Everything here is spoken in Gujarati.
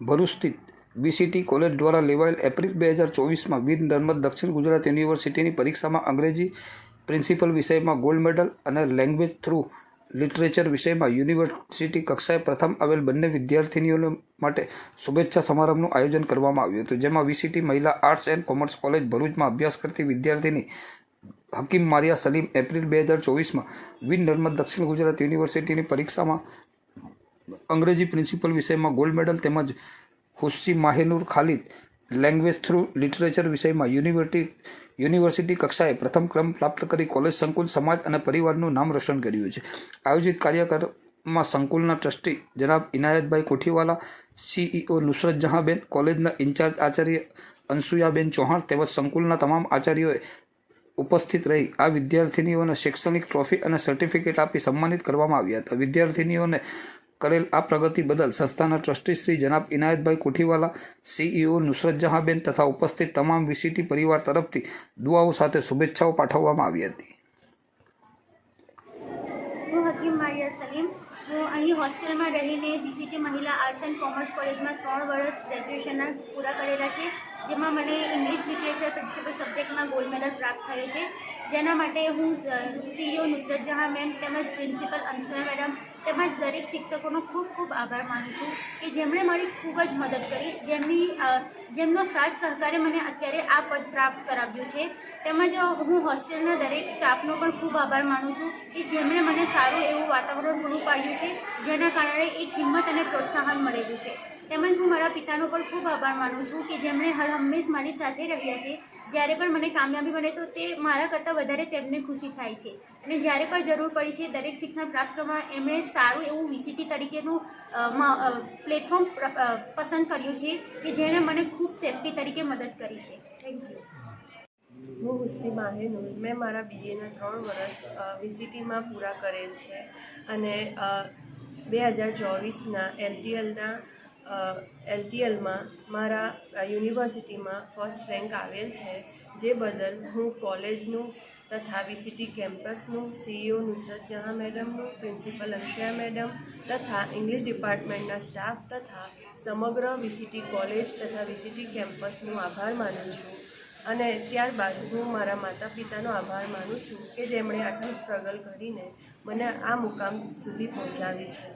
ભરૂચ સ્થિત બીસીટી કોલેજ દ્વારા લેવાયેલ એપ્રિલ બે હજાર ચોવીસમાં વીર નર્મદ દક્ષિણ ગુજરાત યુનિવર્સિટીની પરીક્ષામાં અંગ્રેજી પ્રિન્સિપલ વિષયમાં ગોલ્ડ મેડલ અને લેંગ્વેજ થ્રુ લિટરેચર વિષયમાં યુનિવર્સિટી કક્ષાએ પ્રથમ આવેલ બંને વિદ્યાર્થીનીઓને માટે શુભેચ્છા સમારંભનું આયોજન કરવામાં આવ્યું હતું, જેમાં વીસીટી મહિલા આર્ટ્સ એન્ડ કોમર્સ કોલેજ ભરૂચમાં અભ્યાસ કરતી વિદ્યાર્થીની હકીમ મારિયા સલીમ એપ્રિલ બે હજાર ચોવીસમાં વીર નર્મદ દક્ષિણ ગુજરાત યુનિવર્સિટીની પરીક્ષામાં અંગ્રેજી પ્રિન્સિપલ વિષયમાં ગોલ્ડ મેડલ તેમજ Khushi Mahenur Khalid language through literature વિષયમાં યુનિવર્સિટી યુનિવર્સિટી કક્ષાએ પ્રથમ ક્રમ પ્રાપ્ત કરી કોલેજ સંકુલ, સમાજ અને પરિવારનું નામ રોશન કર્યું છે. આયોજિત કાર્યક્રમમાં સંકુલના ટ્રસ્ટી જનાબ ઇનાયતભાઈ કોઠીવાલા, સીઈઓ નુસરત જહાંબેન, કોલેજના ઇન્ચાર્જ આચાર્ય અંશુયાબેન ચૌહાણ તેમજ સંકુલના તમામ આચાર્યોએ ઉપસ્થિત રહી આ વિદ્યાર્થીનીઓને શૈક્ષણિક ટ્રોફી અને સર્ટિફિકેટ આપી સન્માનિત કરવામાં આવ્યા હતા. વિદ્યાર્થીનીઓને કરેલ આ પ્રગતિ બદલ સંસ્થાના ટ્રસ્ટી શ્રી જનાબ ઇનાયતભાઈ કોઠીવાલા, સીઈઓ નુસરત જહાંબેન તથા ઉપસ્થિત તમામ વીસીટી પરિવાર તરફથી દુઆઓ સાથે શુભેચ્છાઓ પાઠવવામાં આવી હતી. હું હકીમ મારિયા સલીમ. હું અહીં હોસ્ટેલમાં રહીને બીસીટી મહિલા આર્ટ્સ એન્ડ કોમર્સ કોલેજમાં ત્રણ વર્ષ ગ્રેજ્યુએશનના પૂરા કરેલા છે, જેમાં મને ઇંગ્લિશ લિટરેચર પ્રિન્સિપલ સબ્જેક્ટમાં ગોલ્ડ મેડલ પ્રાપ્ત થયો છે. જેના માટે હું સીઈઓ નુસરત જહાં મેમ તેમજ પ્રિન્સિપલ અંશુયા મેડમ તેમજ દરેક શિક્ષકોનો ખૂબ ખૂબ આભાર માનું છું કે જેમણે મારી ખૂબ જ મદદ કરી, જેમની જેમનો સાથ સહકારે મને અત્યારે આ પદ પ્રાપ્ત કરાવ્યું છે. તેમજ હું હોસ્ટેલના દરેક સ્ટાફનો પણ ખૂબ આભાર માનું છું કે જેમણે મને સારું એવું વાતાવરણ પૂરું પાડ્યું છે, જેના કારણે એક હિંમત અને પ્રોત્સાહન મળેલું છે. તેમજ હું મારા પિતાનો પણ ખૂબ આભાર માનું છું કે જેમણે હર હંમેશ મારી સાથે રહ્યા છે. જ્યારે પણ મને કામયાબી મળે તો તે મારા કરતાં વધારે તેમને ખુશી થાય છે. અને જ્યારે પણ જરૂર પડી છે દરેક શિક્ષણ પ્રાપ્ત કરવા, એમણે સારું એવું વીસીટી તરીકેનું પ્લેટફોર્મ પસંદ કર્યું છે કે જેણે મને ખૂબ સેફટી તરીકે મદદ કરી છે. થેન્ક યુ હું હુસ્સી માહેનુર મેં મારા બીએના ત્રણ વર્ષ વીસીટીમાં પૂરા કરેલ છે. અને બે હજાર ચોવીસના એલટીએલના એલટીએલમાં મારા યુનિવર્સિટીમાં ફર્સ્ટ રેન્ક આવેલ છે, જે બદલ હું કોલેજનું તથા વીસીટી કેમ્પસનું સીઈઓ નુસરત જહાં મેડમનું, પ્રિન્સિપલ અક્ષયા મેડમ તથા ઇંગ્લિશ ડિપાર્ટમેન્ટના સ્ટાફ તથા સમગ્ર વીસીટી કોલેજ તથા વીસીટી કેમ્પસનું આભાર માનું છું. અને ત્યારબાદ હું મારા માતા પિતાનો આભાર માનું છું કે જેમણે આટલું સ્ટ્રગલ કરીને મને આ મુકામ સુધી પહોંચાડી છે.